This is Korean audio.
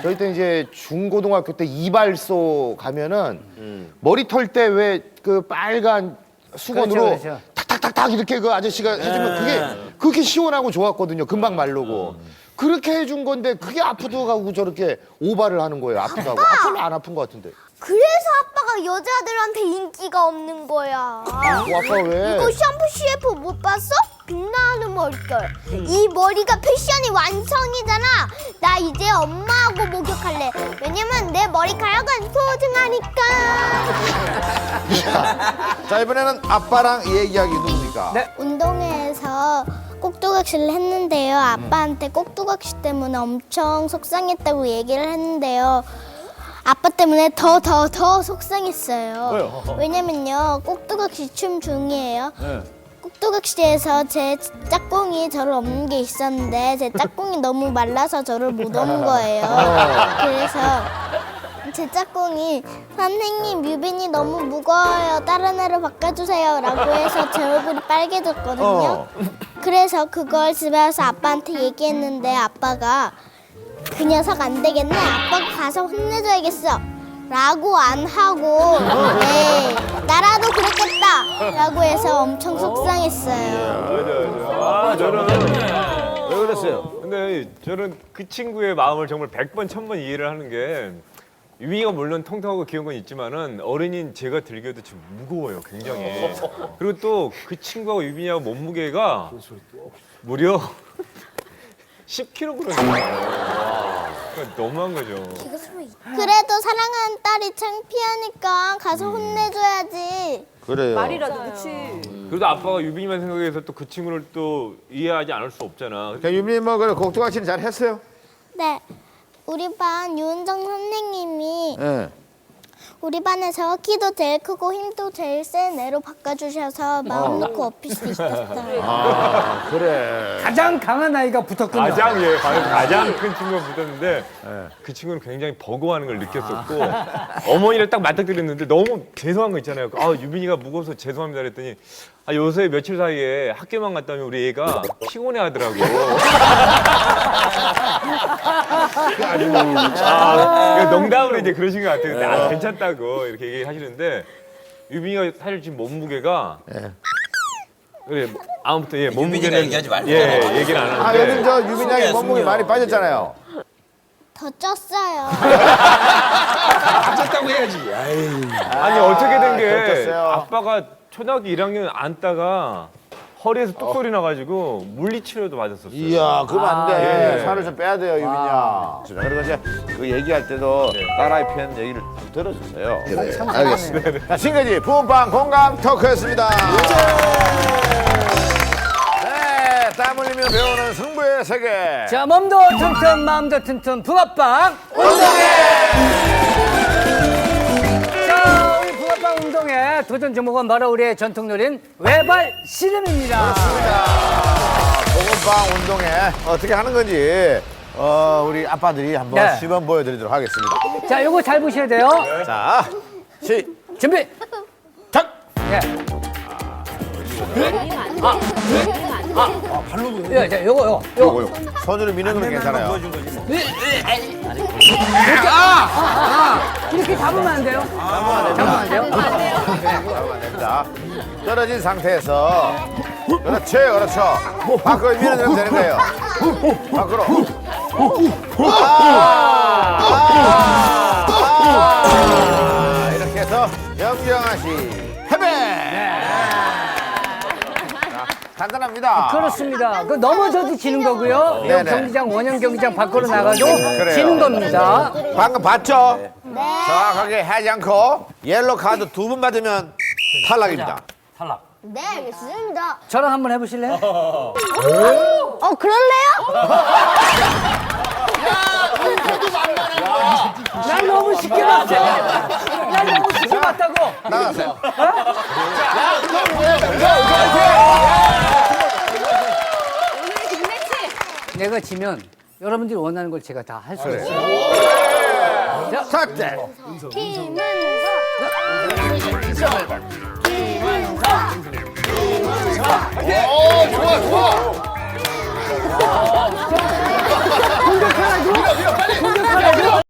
저희 때 이제 중고등학교 때 이발소 가면은 머리 털 때 왜 그 빨간 수건으로 그렇죠, 그렇죠. 탁탁탁탁 이렇게 그 아저씨가 해주면 그게 그렇게 시원하고 좋았거든요. 금방 마르고. 그렇게 해준 건데 그게 아프다고 하고 저렇게 오바를 하는 거예요. 아프다고. 아프면 안 아픈 것 같은데. 그래서 아빠가 여자들한테 인기가 없는 거야. 뭐 아빠 왜? 이거 샴푸 CF 못 봤어? 빛나는 머릿결. 이 머리가 패션이 완성이잖아. 나 이제 엄마하고 목욕할래. 왜냐면 내 머리카락은 소중하니까. 자 이번에는 아빠랑 얘기하기 누굽니까? 네. 운동회에서 꼭두각시를 했는데요. 아빠한테 꼭두각시 때문에 엄청 속상했다고 얘기를 했는데요. 아빠 때문에 더 더 더 속상했어요. 왜냐면요, 꼭두각시 춤 중이에요. 꼭 두각시에서 제 짝꿍이 저를 업는 게 있었는데 제 짝꿍이 너무 말라서 저를 못 업는 거예요. 그래서 제 짝꿍이 선생님 뮤빈이 너무 무거워요 다른 애로 바꿔주세요 라고 해서 제 얼굴이 빨개졌거든요 그래서 그걸 집에 와서 아빠한테 얘기했는데 아빠가 그 녀석 안 되겠네 아빠가 가서 혼내줘야겠어 라고 안 하고 네 나라도 그랬겠다 라고 해서 엄청 속상했어요 아, 저는 왜 그랬어요? 근데 저는 그 친구의 마음을 정말 100번, 1000번 이해를 하는 게 유민이가 물론 통통하고 귀여운 건 있지만은 어른인 제가 들기에도 지금 무거워요, 굉장히. 그리고 또 그 친구하고 유민이하고 몸무게가 무려 10kg이에요. 그러니까 너무한 거죠. 그래도 사랑하는 딸이 창피하니까 가서 혼내줘야지 그래요. 말이라도 그치. 그래도 아빠가 유빈이만 생각해서 또 그 친구를 또 이해하지 않을 수 없잖아. 그러니까 유민이 뭐 그래 곡동아씨는 잘 했어요? 네 우리 반 유은정 선생님이 예. 우리 반에서 키도 제일 크고 힘도 제일 센 애로 바꿔주셔서 마음 놓고 업힐 수 있었어요. 아 그래. 가장 강한 아이가 붙었군요. 가장 예, 과연 가장 큰 친구가 붙었는데 그 친구는 굉장히 버거워하는 걸 느꼈었고 어머니를 딱 맞닥뜨렸는데 너무 죄송한 거 있잖아요. 아 유빈이가 무거워서 죄송합니다 그랬더니 아 요새 며칠 사이에 학교만 갔다 오면 우리 애가 피곤해 하더라고. 아, 이거 농담으로 이제 그러신 것 같아요. 근데 아, 괜찮다고 이렇게 얘기하시는데 유빈이가 사실 지금 몸무게가 그래 아무튼 예 몸무게는 얘기하지 말고. 예 얘기를 안 하는데 아 요즘 저 유민이 형이 몸무게 숨겨. 많이 빠졌잖아요. 더 쪘어요. 쳤다고 해야지. 아니 어떻게. 아빠가 초등학교 1학년 앉다가 허리에서 뚝 소리 나가지고 물리치료도 맞았었어요. 이야 그러면 안 돼. 예. 살을 좀 빼야 돼요 유민이 형. 그리고 이제 그 얘기할 때도 딸아이 편 얘기를 좀 들어주세요. 그래. 알겠습니다. 자 지금까지 붕빵 공감 토크였습니다. 네, 땀 흘리며 배우는 승부의 세계. 자, 몸도 튼튼, 마음도 튼튼, 붕어빵 운동회! 운동회 도전 종목은 바로 우리의 전통놀이인 외발 씨름입니다. 붕빵 운동회 어떻게 하는 건지 어, 우리 아빠들이 한번 네. 시범 보여드리도록 하겠습니다. 자, 요거 잘 보셔야 돼요. 자, 시. 준비! 작! 예. 아, 예, 자, 요거, 요거, 요거. 요거요. 손으로 미는 건 괜찮아요. 이렇게, 아! 아! 이렇게 잡으면 안 돼요? 잡으면 안 돼요? 잡으면 됩니다. 떨어진 상태에서 그렇지, 그렇죠. 밖으로 밀어내면 되는 거예요. 밖으로. 아! 아! 아! 이렇게 해서 영경아 씨 패배. 자, 간단합니다. 그렇습니다. 그 넘어져도 지는 거고요. 이 네네. 경기장, 원형 경기장 밖으로 나가도 그래요. 지는 겁니다. 방금 봤죠? 네. 정확하게 하지 않고 옐로 카드 두번 받으면 탈락입니다. 네, 알겠습니다. 저랑 한번 해보실래요? 어, 그럴래요? 난 너무 쉽게 봤어. 난 너무 쉽게 봤다고. 나가세요. 내가 지면 여러분들이 원하는 걸 제가 다 할 수 있어요. 첫째. 김은서. 공격해가지고